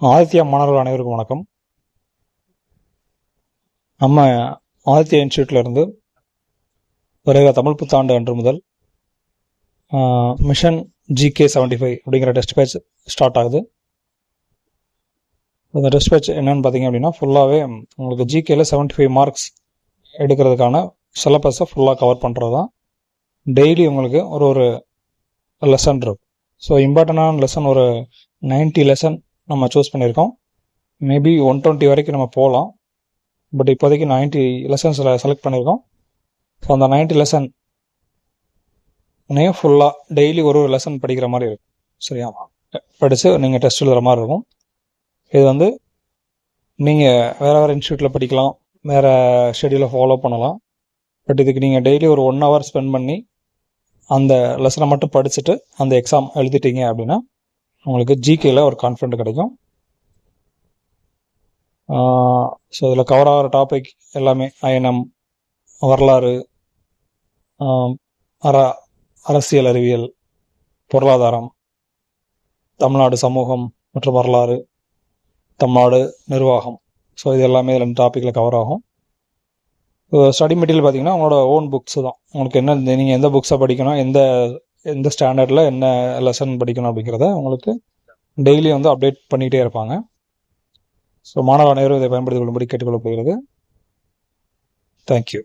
ஆதித்யா மாணவர்கள் அனைவருக்கும் வணக்கம். நம்ம ஆதித்யா இன்ஸ்டியூட்லேருந்து வருகிற தமிழ் புத்தாண்டு அன்று முதல் மிஷன் ஜிகே செவன்டி ஃபைவ் அப்படிங்கிற டெஸ்ட் பேட்ச் ஸ்டார்ட் ஆகுது. அந்த டெஸ்ட் பேட்ச் என்னென்னு பார்த்தீங்க அப்படின்னா ஃபுல்லாகவே உங்களுக்கு ஜிகேல செவன்டி ஃபைவ் மார்க்ஸ் எடுக்கிறதுக்கான சிலபஸை ஃபுல்லாக கவர் பண்ணுறது தான் டெய்லி உங்களுக்கு ஒரு ஒரு லெசன் இருக்கும். ஸோ இம்பார்ட்டண்டான லெசன் ஒரு 90 லெசன் நம்ம சூஸ் பண்ணியிருக்கோம். மேபி ஒன் டுவெண்ட்டி வரைக்கும் நம்ம போகலாம். பட் இப்போதைக்கு 90 லெசன்ஸில் செலக்ட் பண்ணியிருக்கோம். ஸோ அந்த 90 லெசன் நேம் ஃபுல்லாக டெய்லி ஒரு ஒரு லெசன் படிக்கிற மாதிரி இருக்கும். சரியா? படித்து நீங்கள் டெஸ்ட் எழுதுகிற மாதிரி இருக்கும். இது வந்து நீங்கள் வேறு வேறு இன்ஸ்டியூட்டில் படிக்கலாம். வேறு ஷெடியூலை ஃபாலோ பண்ணலாம். பட் இதுக்கு நீங்கள் டெய்லி ஒரு ஒன் ஹவர் ஸ்பெண்ட் பண்ணி அந்த லெசனை மட்டும் படிச்சுட்டு அந்த எக்ஸாம் எழுதிட்டீங்க அப்படின்னா உங்களுக்கு ஜிகேல ஒரு கான்ஃபிடண்ட் கிடைக்கும். ஸோ இதில் கவர் ஆகிற டாபிக் எல்லாமே அயனம் வரலாறு அற அரசியல் அறிவியல் பொருளாதாரம் தமிழ்நாடு சமூகம் மற்றும் வரலாறு தமிழ்நாடு நிர்வாகம். ஸோ இது எல்லாமே இதில் டாப்பிக்கில் கவர் ஆகும். ஸ்டடி மெட்டீரியல் பார்த்தீங்கன்னா உங்களோட ஓன் புக்ஸ் தான். உங்களுக்கு என்ன நீங்கள் எந்த புக்ஸை படிக்கணும் எந்த எந்த ஸ்டாண்டர்டில் என்ன லெசன் படிக்கணும் அப்படிங்கிறத உங்களுக்கு டெய்லி வந்து அப்டேட் பண்ணிகிட்டே இருப்பாங்க. ஸோ மாணவ அனைவரும் இதை பயன்படுத்திக் கொள்ளும்படி கேட்டுக்கொள்ளப்படுகிறது தேங்க்யூ